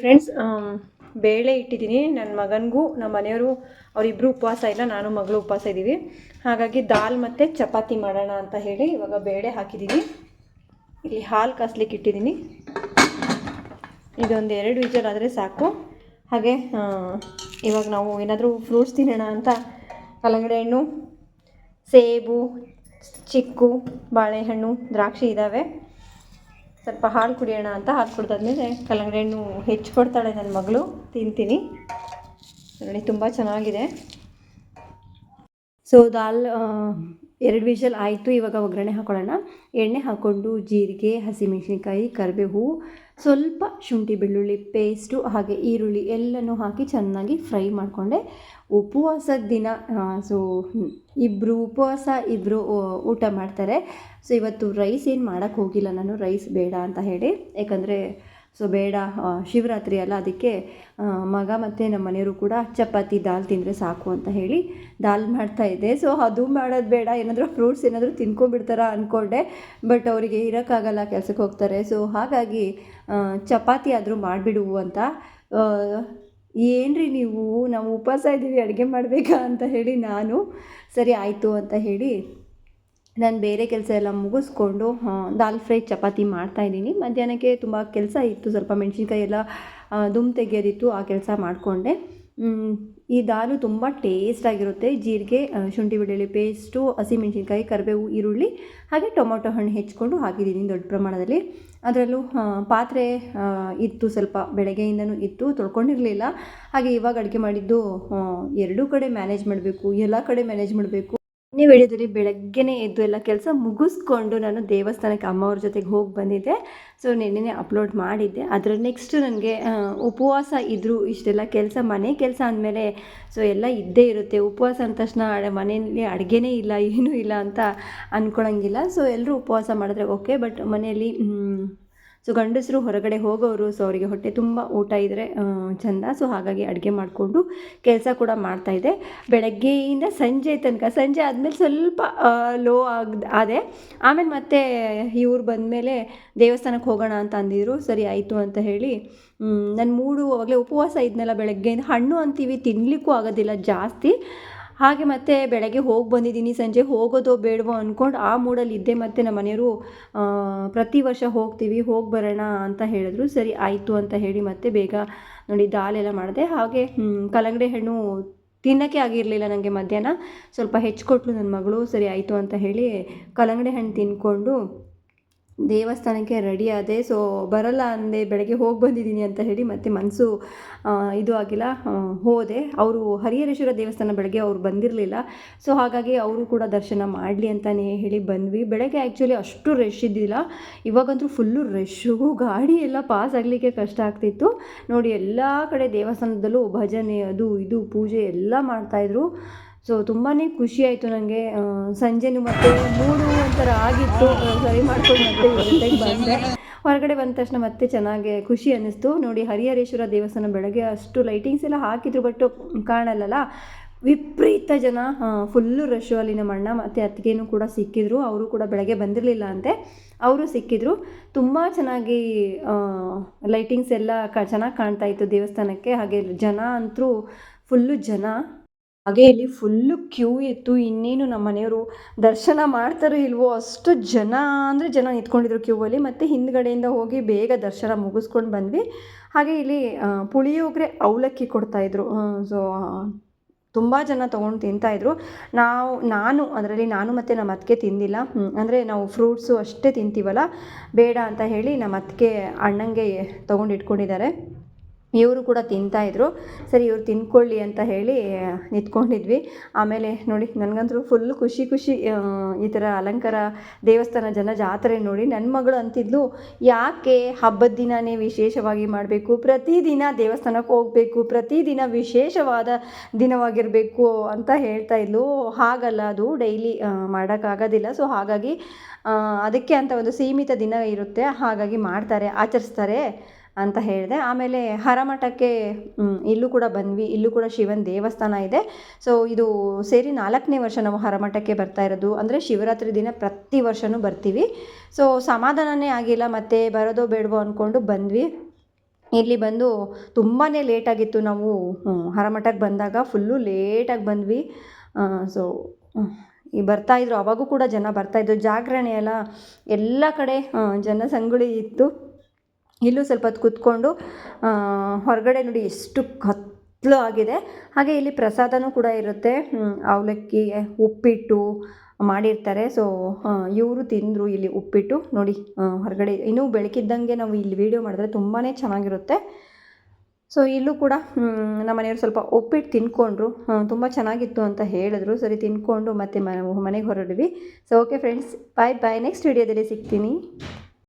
Friends ಬೇಳೆ ಇಟ್ಟಿದ್ದೀನಿ. ನನ್ನ ಮಗನಿಗೂ ನಮ್ಮ ಮನೆಯವರು ಅವರಿಬ್ಬರು ಉಪವಾಸ ಇಲ್ಲ, ನಾನು ಮಗಳು ಉಪವಾಸ ಇದ್ದೀವಿ. ಹಾಗಾಗಿ ದಾಲ್ ಮತ್ತು ಚಪಾತಿ ಮಾಡೋಣ ಅಂತ ಹೇಳಿ ಇವಾಗ ಬೇಳೆ ಹಾಕಿದ್ದೀನಿ. ಇಲ್ಲಿ ಹಾಲು ಕಾಸ್ಲಿಕ್ಕೆ ಇಟ್ಟಿದ್ದೀನಿ. ಇದೊಂದು ಎರಡು ವಿಜಲ್ ಆದರೆ ಸಾಕು. ಹಾಗೆ ಇವಾಗ ನಾವು ಏನಾದರೂ ಫ್ರೂಟ್ಸ್ ತಿನ್ನೋಣ ಅಂತ ಕಲ್ಲಂಗಡಿ ಹಣ್ಣು ಸೇಬು, ಚಿಕ್ಕು, ಬಾಳೆಹಣ್ಣು, ದ್ರಾಕ್ಷಿ ಇದ್ದಾವೆ ಸ್ವಲ್ಪ ಹಾಲು ಕುಡಿಯೋಣ ಅಂತ ಹಾಲು ಕುಡ್ದಾದ್ಮೇಲೆ ಕಲ್ಲಂಗಡಿ ಹಣ್ಣು ಹೆಚ್ಚಿಕೊಡ್ತಾಳೆ ನನ್ನ ಮಗಳು. ತಿಂತೀನಿ. ನೋಡಿ, ತುಂಬ ಚೆನ್ನಾಗಿದೆ. ಸೊ ದಾಲ್ ಎರಡು ವಿಷಲ್ ಆಯಿತು, ಇವಾಗ ಒಗ್ಗರಣೆ ಹಾಕೊಳ್ಳೋಣ. ಎಣ್ಣೆ ಹಾಕ್ಕೊಂಡು ಜೀರಿಗೆ, ಹಸಿಮೆಣಸಿನ್ಕಾಯಿ, ಕರಿಬೇವು, ಸ್ವಲ್ಪ ಶುಂಠಿ ಬೆಳ್ಳುಳ್ಳಿ ಪೇಸ್ಟು ಹಾಗೆ ಈರುಳ್ಳಿ ಎಲ್ಲನೂ ಹಾಕಿ ಚೆನ್ನಾಗಿ ಫ್ರೈ ಮಾಡಿಕೊಂಡೆ. ಉಪವಾಸದ ದಿನ ಸೊ ಇಬ್ಬರು ಉಪವಾಸ ಇಬ್ಬರು ಊಟ ಮಾಡ್ತಾರೆ. ಸೊ ಇವತ್ತು ರೈಸ್ ಏನು ಮಾಡೋಕ್ಕೆ ಹೋಗಿಲ್ಲ, ನಾನು ರೈಸ್ ಬೇಡ ಅಂತ ಹೇಳಿ. ಯಾಕಂದರೆ ಸೊ ಬೇಡ ಶಿವರಾತ್ರಿ ಅಲ್ಲ, ಅದಕ್ಕೆ ಮಗ ಮತ್ತು ನಮ್ಮ ಮನೆಯವರು ಕೂಡ ಚಪಾತಿ, ದಾಲ್ ತಿಂದರೆ ಸಾಕು ಅಂತ ಹೇಳಿ ದಾಲ್ ಮಾಡ್ತಾ ಇದ್ದೆ. ಸೊ ಅದು ಮಾಡೋದು ಬೇಡ, ಏನಾದರೂ ಫ್ರೂಟ್ಸ್ ಏನಾದರೂ ತಿನ್ಕೊಂಡ್ಬಿಡ್ತಾರ ಅಂದ್ಕೊಂಡೆ ಬಟ್ ಅವರಿಗೆ ಇರೋಕ್ಕಾಗಲ್ಲ ಕೆಲಸಕ್ಕೆ ಹೋಗ್ತಾರೆ. ಸೊ ಹಾಗಾಗಿ ಚಪಾತಿ ಆದರೂ ಮಾಡಿಬಿಡು ಅಂತ ಏನ್ರಿ ನೀವು, ನಾವು ಉಪವಾಸ ಇದ್ದೀವಿ, ಅಡುಗೆ ಮಾಡಬೇಕಾ ಅಂತ ಹೇಳಿ ನಾನು, ಸರಿ, ಆಯಿತು ಅಂತ ಹೇಳಿ ನಾನು ಬೇರೆ ಕೆಲಸ ಎಲ್ಲ ಮುಗಿಸ್ಕೊಂಡು ದಾಲ್ ಫ್ರೈ ಚಪಾತಿ ಮಾಡ್ತಾಯಿದ್ದೀನಿ ಮಧ್ಯಾಹ್ನಕ್ಕೆ ತುಂಬ ಕೆಲಸ ಇತ್ತು, ಸ್ವಲ್ಪ ಮೆಣಸಿನ್ಕಾಯಿ ಎಲ್ಲ ದುಮ್ ತೆಗೆಯೋದಿತ್ತು ಆ ಕೆಲಸ ಮಾಡಿಕೊಂಡೆ. ಈ ದಾಲು ತುಂಬ ಟೇಸ್ಟಾಗಿರುತ್ತೆ ಜೀರಿಗೆ ಶುಂಠಿ ಬೆಳ್ಳುಳ್ಳಿ ಪೇಸ್ಟು ಹಸಿಮೆಣಸಿನ್ಕಾಯಿ ಕರಿಬೇವು, ಈರುಳ್ಳಿ, ಹಾಗೆ ಟೊಮೊಟೊ ಹಣ್ಣು ಹೆಚ್ಕೊಂಡು ಹಾಕಿದ್ದೀನಿ ದೊಡ್ಡ ಪ್ರಮಾಣದಲ್ಲಿ. ಅದರಲ್ಲೂ ಪಾತ್ರೆ ಇತ್ತು, ಸ್ವಲ್ಪ ಬೆಳಗ್ಗೆಯಿಂದನೂ ಇತ್ತು, ತೊಳ್ಕೊಂಡಿರಲಿಲ್ಲ. ಹಾಗೆ ಇವಾಗ ಅಡುಗೆ ಮಾಡಿದ್ದು ಎರಡೂ ಕಡೆ ಮ್ಯಾನೇಜ್ ಮಾಡಬೇಕು, ಎಲ್ಲ ಕಡೆ ಮ್ಯಾನೇಜ್ ಮಾಡಬೇಕು. ಈ ವಿಡಿಯೋದಲ್ಲಿ ಬೆಳಗ್ಗೆನೇ ಎದ್ದು ಎಲ್ಲ ಕೆಲಸ ಮುಗಿಸ್ಕೊಂಡು ನಾನು ದೇವಸ್ಥಾನಕ್ಕೆ ಅಮ್ಮವ್ರ ಜೊತೆಗೆ ಹೋಗಿ ಬಂದಿದ್ದೆ. ಸೊ ನಿನ್ನೆ ಅಪ್ಲೋಡ್ ಮಾಡಿದ್ದೆ. ಅದರ ನೆಕ್ಸ್ಟ್ ನನಗೆ ಉಪವಾಸ ಇದ್ದರು ಇಷ್ಟೆಲ್ಲ ಕೆಲಸ, ಮನೆ ಕೆಲಸ ಅಂದಮೇಲೆ ಸೊ ಎಲ್ಲ ಇದ್ದೇ ಇರುತ್ತೆ. ಉಪವಾಸ ಅಂದ ತಕ್ಷಣ ಮನೆಯಲ್ಲಿ ಅಡುಗೆನೇ ಇಲ್ಲ, ಏನೂ ಇಲ್ಲ ಅಂತ ಅಂದ್ಕೊಳಂಗಿಲ್ಲ ಸೊ ಎಲ್ಲರೂ ಉಪವಾಸ ಮಾಡಿದ್ರೆ ಓಕೆ ಬಟ್ ಮನೆಯಲ್ಲಿ ಸೊ ಗಂಡಸರು ಹೊರಗಡೆ ಹೋಗೋರು, ಸೊ ಅವರಿಗೆ ಹೊಟ್ಟೆ ತುಂಬ ಊಟ ಇದ್ದರೆ ಚೆಂದ. ಸೊ ಹಾಗಾಗಿ ಅಡುಗೆ ಮಾಡಿಕೊಂಡು ಕೆಲಸ ಕೂಡ ಮಾಡ್ತಾಯಿದ್ದೆ ಬೆಳಗ್ಗೆಯಿಂದ ಸಂಜೆ ತನಕ, ಸಂಜೆ ಆದಮೇಲೆ ಸ್ವಲ್ಪ ಲೋ ಆಗ, ಆದೆ. ಆಮೇಲೆ ಮತ್ತೆ ಇವ್ರು ಬಂದಮೇಲೆ ದೇವಸ್ಥಾನಕ್ಕೆ ಹೋಗೋಣ ಅಂತ ಅಂದಿದ್ರು. ಸರಿ, ಆಯಿತು ಅಂತ ಹೇಳಿ ನನ್ನ ಮೂಡು ಅವಾಗಲೇ ಉಪವಾಸ ಇದ್ನಲ್ಲ ಬೆಳಗ್ಗೆಯಿಂದ. ಹಣ್ಣು ಅಂತೀವಿ ತಿನ್ನಲಿಕ್ಕೂ ಆಗೋದಿಲ್ಲ ಜಾಸ್ತಿ. ಹಾಗೆ ಮತ್ತೆ ಬೆಳಗ್ಗೆ ಹೋಗಿ ಬಂದಿದ್ದೀನಿ, ಸಂಜೆ ಹೋಗೋದೋ ಬೇಡವೋ ಅಂದ್ಕೊಂಡು ಆ ಮೂಡಲ್ಲಿ ಇದ್ದೆ ಮತ್ತು ನಮ್ಮ ಮನೆಯವರು ಪ್ರತಿ ವರ್ಷ ಹೋಗ್ತೀವಿ, ಹೋಗಿ ಬರೋಣ ಅಂತ ಹೇಳಿದ್ರು. ಸರಿ, ಆಯಿತು ಅಂತ ಹೇಳಿ ಮತ್ತೆ ಬೇಗ ನೋಡಿ ದಾಲೆಲ್ಲ ಮಾಡಿದೆ. ಹಾಗೆ ಕಲಂಗಡಿ ಕಲ್ಲಂಗಡಿ ಹಣ್ಣು ತಿನ್ನೋಕ್ಕೆ ಆಗಿರಲಿಲ್ಲ ನನಗೆ ಮಧ್ಯಾಹ್ನ. ಸ್ವಲ್ಪ ಹೆಚ್ಚಿಕೊಟ್ಲು ನನ್ನ ಮಗಳು. ಸರಿ, ಆಯಿತು ಅಂತ ಹೇಳಿ ಕಲ್ಲಂಗಡಿ ಹಣ್ಣು ತಿಂದ್ಕೊಂಡು ದೇವಸ್ಥಾನಕ್ಕೆ ರೆಡಿ ಆದೆ. ಸೊ ಬರಲ್ಲ ಅಂದೆ ಬೆಳಗ್ಗೆ ಹೋಗಿ ಬಂದಿದ್ದೀನಿ ಅಂತ ಹೇಳಿ ಮತ್ತೆ ಮನಸ್ಸು ಇದು ಆಗಿಲ್ಲ ಹೋದೆ. ಅವರು ಹರಿಹರೇಶ್ವರ ದೇವಸ್ಥಾನ ಬೆಳಗ್ಗೆ ಅವರು ಬಂದಿರಲಿಲ್ಲ. ಸೊ ಹಾಗಾಗಿ ಅವರು ಕೂಡ ದರ್ಶನ ಮಾಡಲಿ ಅಂತಲೇ ಹೇಳಿ ಬಂದ್ವಿ. ಬೆಳಗ್ಗೆ ಆ್ಯಕ್ಚುಲಿ ಅಷ್ಟು ರಶ್ ಇದ್ದಿಲ್ಲ. ಇವಾಗಂತೂ ಫುಲ್ಲು ರಶ್ಶು ಗಾಡಿ ಎಲ್ಲ ಪಾಸ್ ಆಗಲಿಕ್ಕೆ ಕಷ್ಟ ಆಗ್ತಿತ್ತು. ನೋಡಿ, ಎಲ್ಲ ಕಡೆ ದೇವಸ್ಥಾನದಲ್ಲೂ ಭಜನೆ, ಅದು ಇದು ಪೂಜೆ ಎಲ್ಲ ಮಾಡ್ತಾಯಿದ್ರು ಸೊ ತುಂಬಾ ಖುಷಿ ಆಯಿತು ನನಗೆ ಸಂಜೆನೂ ಮತ್ತೆ ಮೂಡು ಒಂಥರ ಆಗಿತ್ತು. ಸರಿ ಮಾಡ್ಕೊಂಡು ಮತ್ತೆ ಬಂದೆ. ಹೊರಗಡೆ ಬಂದ ತಕ್ಷಣ ಮತ್ತೆ ಚೆನ್ನಾಗಿ ಖುಷಿ ಅನ್ನಿಸ್ತು. ನೋಡಿ, ಹರಿಹರೇಶ್ವರ ದೇವಸ್ಥಾನ ಬೆಳಗ್ಗೆ ಅಷ್ಟು ಲೈಟಿಂಗ್ಸ್ ಎಲ್ಲ ಹಾಕಿದ್ರು ಬಟ್ ಕಾಣಲ್ಲಲ್ಲ. ವಿಪರೀತ ಜನ ಫುಲ್ಲು ರಶ್ಶು ಅಲ್ಲಿ ಮಣ್ಣ ಮತ್ತು ಅತ್ತಿಗೆನೂ ಕೂಡ ಸಿಕ್ಕಿದ್ರು. ಅವರು ಕೂಡ ಬೆಳಗ್ಗೆ ಬಂದಿರಲಿಲ್ಲ ಅಂತೆ. ಅವರು ಸಿಕ್ಕಿದ್ರು. ತುಂಬ ಚೆನ್ನಾಗಿ ಲೈಟಿಂಗ್ಸ್ ಎಲ್ಲ ಚೆನ್ನಾಗಿ ಕಾಣ್ತಾ ಇತ್ತು ದೇವಸ್ಥಾನಕ್ಕೆ. ಹಾಗೆ ಜನ ಅಂತೂ ಫುಲ್ಲು ಜನ. ಹಾಗೆ ಇಲ್ಲಿ ಫುಲ್ಲು ಕ್ಯೂ ಇತ್ತು. ಇನ್ನೇನು ನಮ್ಮ ಮನೆಯವರು ದರ್ಶನ ಮಾಡ್ತಾರೋ ಇಲ್ವೋ ಅಷ್ಟು ಜನ ಅಂದರೆ ಜನ ನಿಂತ್ಕೊಂಡಿದ್ರು ಕ್ಯೂವಲ್ಲಿ ಮತ್ತು ಹಿಂದ್ಗಡೆಯಿಂದ ಹೋಗಿ ಬೇಗ ದರ್ಶನ ಮುಗಿಸ್ಕೊಂಡು ಬಂದ್ವಿ. ಹಾಗೆ ಇಲ್ಲಿ ಪುಳಿಯೋಗರೆ ಅವಲಕ್ಕಿ ಕೊಡ್ತಾಯಿದ್ರು ಸೊ ತುಂಬ ಜನ ತೊಗೊಂಡು ತಿಂತಾಯಿದ್ರು ನಾವು, ನಾನು, ಅದರಲ್ಲಿ ನಾನು ಮತ್ತು ನಮ್ಮ ಅತ್ತಿಗೆ ತಿಂದಿಲ್ಲ. ಅಂದರೆ ನಾವು ಫ್ರೂಟ್ಸು ಅಷ್ಟೇ ತಿಂತೀವಲ್ಲ. ಬೇಡ ಅಂತ ಹೇಳಿ ನಮ್ಮ ಅತ್ತಿಗೆ ಅಣ್ಣಂಗೆ ತೊಗೊಂಡು ಇಟ್ಕೊಂಡಿದ್ದಾರೆ. ಇವರು ಕೂಡ ತಿಂತಾಯಿದ್ರು ಸರಿ, ಇವರು ತಿನ್ಕೊಳ್ಳಿ ಅಂತ ಹೇಳಿ ನಿಂತ್ಕೊಂಡಿದ್ವಿ. ಆಮೇಲೆ ನೋಡಿ, ನನಗಂತೂ ಫುಲ್ ಖುಷಿ ಖುಷಿ ಈ ಥರ ಅಲಂಕಾರ, ದೇವಸ್ಥಾನ ಜನ ಜಾತ್ರೆ ನೋಡಿ ನನ್ನ ಮಗಳು ಅಂತಿದ್ಲು, ಯಾಕೆ ಹಬ್ಬದ ದಿನನೇ ವಿಶೇಷವಾಗಿ ಮಾಡಬೇಕು? ಪ್ರತಿದಿನ ದೇವಸ್ಥಾನಕ್ಕೆ ಹೋಗಬೇಕು ಪ್ರತಿದಿನ ವಿಶೇಷವಾದ ದಿನವಾಗಿರಬೇಕು ಅಂತ ಹೇಳ್ತಾ ಇದ್ಲು. ಹಾಗಲ್ಲ, ಅದು ಡೈಲಿ ಮಾಡೋಕ್ಕಾಗೋದಿಲ್ಲ ಸೊ ಹಾಗಾಗಿ ಅದಕ್ಕೆ ಅಂತ ಒಂದು ಸೀಮಿತ ದಿನ ಇರುತ್ತೆ. ಹಾಗಾಗಿ ಮಾಡ್ತಾರೆ, ಆಚರಿಸ್ತಾರೆ. ಅಂತ ಹೇಳಿದೆ. ಆಮೇಲೆ ಹರಮಠಕ್ಕೆ ಇಲ್ಲೂ ಕೂಡ ಬಂದ್ವಿ. ಇಲ್ಲೂ ಕೂಡ ಶಿವನ ದೇವಸ್ಥಾನ ಇದೆ. ಸೊ ಇದು ಸೇರಿ ನಾಲ್ಕನೇ ವರ್ಷ ನಾವು ಹರಮಠಕ್ಕೆ ಬರ್ತಾ ಇರೋದು. ಅಂದರೆ ಶಿವರಾತ್ರಿ ದಿನ ಪ್ರತಿ ವರ್ಷವೂ ಬರ್ತೀವಿ. ಸೊ ಸಮಾಧಾನನೇ ಆಗಿಲ್ಲ. ಮತ್ತೆ ಬರೋದೋ ಬೇಡವೋ ಅಂದ್ಕೊಂಡು ಬಂದ್ವಿ. ಇಲ್ಲಿ ಬಂದು ತುಂಬಾ ಲೇಟಾಗಿತ್ತು ನಾವು ಹರಮಠಕ್ಕೆ ಬಂದಾಗ. ಫುಲ್ಲು ಲೇಟಾಗಿ ಬಂದ್ವಿ. ಸೊ ಈ ಬರ್ತಾಯಿದ್ರು ಅವಾಗೂ ಕೂಡ ಜನ ಬರ್ತಾಯಿದ್ರು ಜಾಗರಣೆ ಎಲ್ಲ ಎಲ್ಲ ಕಡೆ ಜನಸಂಗುಳಿ ಇತ್ತು. ಇಲ್ಲೂ ಸ್ವಲ್ಪ ಹೊತ್ತು ಕೂತ್ಕೊಂಡು ಹೊರಗಡೆ ನೋಡಿ ಎಷ್ಟು ಕತ್ತಲು ಆಗಿದೆ. ಹಾಗೆ ಇಲ್ಲಿ ಪ್ರಸಾದನೂ ಕೂಡ ಇರುತ್ತೆ. ಅವಲಕ್ಕಿ ಉಪ್ಪಿಟ್ಟು ಮಾಡಿರ್ತಾರೆ. ಸೊ ಇವರು ತಿಂದರು ಇಲ್ಲಿ ಉಪ್ಪಿಟ್ಟು. ನೋಡಿ ಹೊರಗಡೆ ಇನ್ನೂ ಬೆಳಕಿದ್ದಂಗೆ ನಾವು ಇಲ್ಲಿ ವೀಡಿಯೋ ಮಾಡಿದ್ರೆ ತುಂಬಾ ಚೆನ್ನಾಗಿರುತ್ತೆ. ಸೊ ಇಲ್ಲೂ ಕೂಡ ನಮ್ಮ ಮನೆಯವರು ಸ್ವಲ್ಪ ಉಪ್ಪಿಟ್ಟು ತಿನ್ಕೊಂಡ್ರು. ತುಂಬ ಚೆನ್ನಾಗಿತ್ತು ಅಂತ ಹೇಳಿದ್ರು. ಸರಿ, ತಿನ್ಕೊಂಡು ಮತ್ತೆ ಮನೆಗೆ ಹೊರಡ್ವಿ. So okay friends bye bye next ವೀಡಿಯೋದಲ್ಲಿ ಸಿಗ್ತೀನಿ.